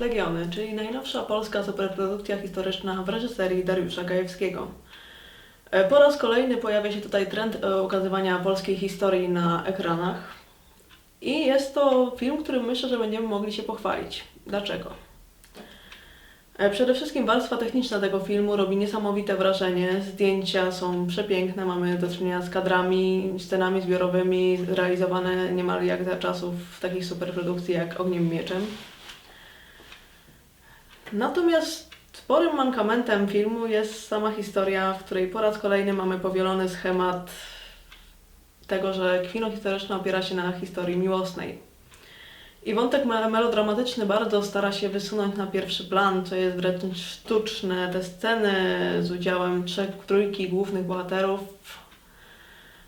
Legiony, czyli najnowsza polska superprodukcja historyczna w reżyserii Dariusza Gajewskiego. E, Po raz kolejny pojawia się tutaj trend e, ukazywania polskiej historii na ekranach. I jest to film, którym myślę, że będziemy mogli się pochwalić. Dlaczego? E, Przede wszystkim warstwa techniczna tego filmu robi niesamowite wrażenie. Zdjęcia są przepiękne, mamy do czynienia z kadrami, scenami zbiorowymi, realizowane niemal jak za czasów takich superprodukcji jak Ogniem Mieczem. Natomiast sporym mankamentem filmu jest sama historia, w której po raz kolejny mamy powielony schemat tego, że kino historyczne opiera się na historii miłosnej. I wątek me- melodramatyczny bardzo stara się wysunąć na pierwszy plan, co jest wręcz sztuczne. Te sceny z udziałem trzech, trójki głównych bohaterów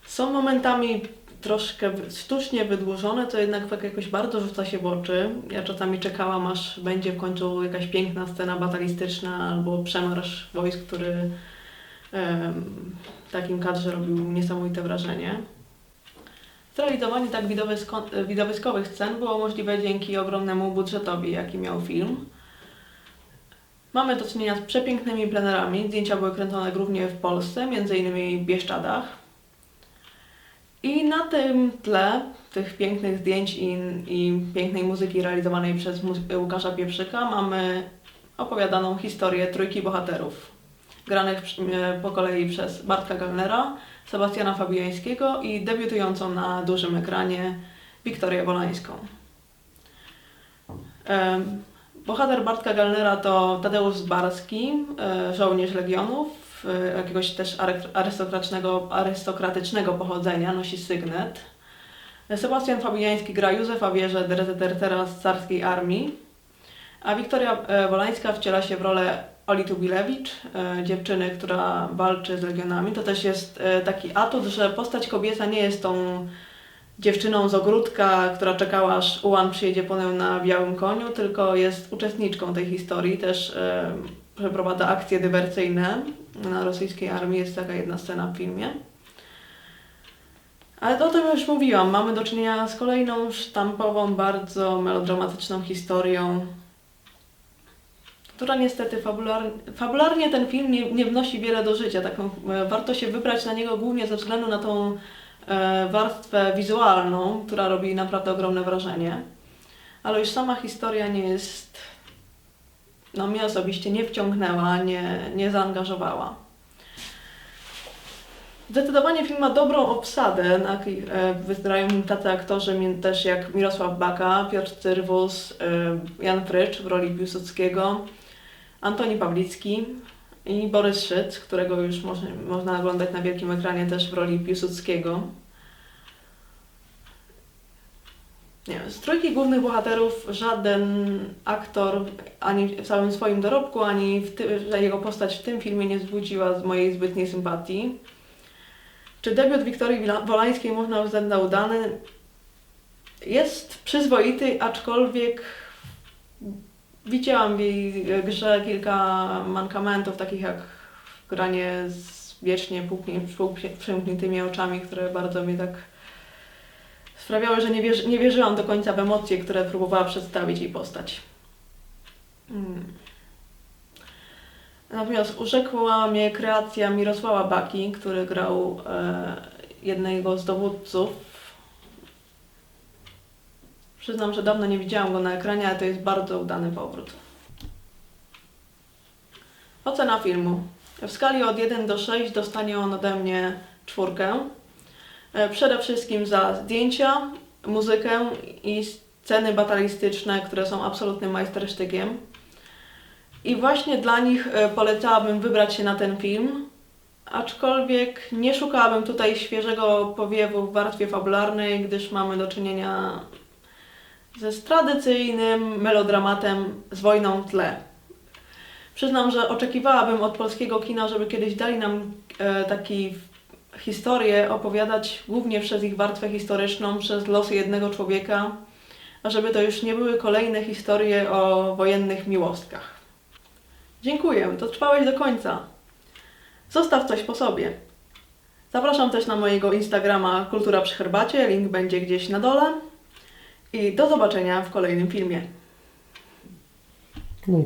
są momentami troszkę sztucznie wydłużone, to jednak tak jakoś bardzo rzuca się w oczy. Ja czasami czekałam, aż będzie w końcu jakaś piękna scena batalistyczna albo przemarsz wojsk, który w takim kadrze robił niesamowite wrażenie. Zrealizowanie tak widowisko- widowiskowych scen było możliwe dzięki ogromnemu budżetowi, jaki miał film. Mamy do czynienia z przepięknymi plenerami. Zdjęcia były kręcone głównie w Polsce, m.in. w Bieszczadach. I na tym tle tych pięknych zdjęć i, i pięknej muzyki realizowanej przez Łukasza Pieprzyka mamy opowiadaną historię trójki bohaterów, granych e, po kolei przez Bartka Galnera, Sebastiana Fabiańskiego i debiutującą na dużym ekranie Wiktorię Wolańską. Em, Bohater Bartka Galnera to Tadeusz Zbarski, e, żołnierz Legionów, e, jakiegoś też arystokratycznego, arystokratycznego pochodzenia, nosi sygnet. Sebastian Fabiański gra Józefa Wierzę, dezertera z carskiej armii, a Wiktoria e, Wolańska wciela się w rolę Oli Tubilewicz, e, dziewczyny, która walczy z Legionami. To też jest e, taki atut, że postać kobieca nie jest tą dziewczyną z ogródka, która czekała aż Ułan przyjedzie po nią na białym koniu, tylko jest uczestniczką tej historii, też e, przeprowadza akcje dywersyjne na rosyjskiej armii, jest taka jedna scena w filmie. Ale o tym już mówiłam, mamy do czynienia z kolejną sztampową, bardzo melodramatyczną historią, która niestety fabularnie, fabularnie ten film nie, nie wnosi wiele do życia. Taką, e, warto się wybrać na niego głównie ze względu na tą e, warstwę wizualną, która robi naprawdę ogromne wrażenie. Ale już sama historia nie jest, no mnie osobiście nie wciągnęła, nie, nie zaangażowała. Zdecydowanie film ma dobrą obsadę, na, e, wygrają nim tacy aktorzy też jak Mirosław Baka, Piotr Cyrwus, e, Jan Frycz w roli Piłsudskiego, Antoni Pawlicki i Borys Szyc, którego już można, można oglądać na wielkim ekranie też w roli Piłsudskiego. Nie z trójki głównych bohaterów żaden aktor ani w całym swoim dorobku, ani w ty, jego postać w tym filmie nie wzbudziła z mojej zbytniej sympatii. Czy debiut Wiktorii Wolańskiej można uznać za udany? Jest przyzwoity, aczkolwiek widziałam w jej grze kilka mankamentów, takich jak granie z wiecznie przymkniętymi oczami, które bardzo mi tak sprawiały, że nie, wierzy, nie wierzyłam do końca w emocje, które próbowała przedstawić jej postać. Hmm. Natomiast urzekła mnie kreacja Mirosława Baki, który grał e, jednego z dowódców. Przyznam, że dawno nie widziałam go na ekranie, ale to jest bardzo udany powrót. Ocena filmu. W skali od 1 do 6 dostanie on ode mnie czwórkę. E, Przede wszystkim za zdjęcia, muzykę i sceny batalistyczne, które są absolutnym majstersztykiem. I właśnie dla nich e, polecałabym wybrać się na ten film, aczkolwiek nie szukałabym tutaj świeżego powiewu w warstwie fabularnej, gdyż mamy do czynienia ze tradycyjnym melodramatem z wojną w tle. Przyznam, że oczekiwałabym od polskiego kina, żeby kiedyś dali nam e, taki historię opowiadać głównie przez ich warstwę historyczną, przez losy jednego człowieka, a żeby to już nie były kolejne historie o wojennych miłostkach. Dziękuję, dotrwałeś do końca. Zostaw coś po sobie. Zapraszam też na mojego Instagrama Kultura przy herbacie, link będzie gdzieś na dole. I do zobaczenia w kolejnym filmie. No.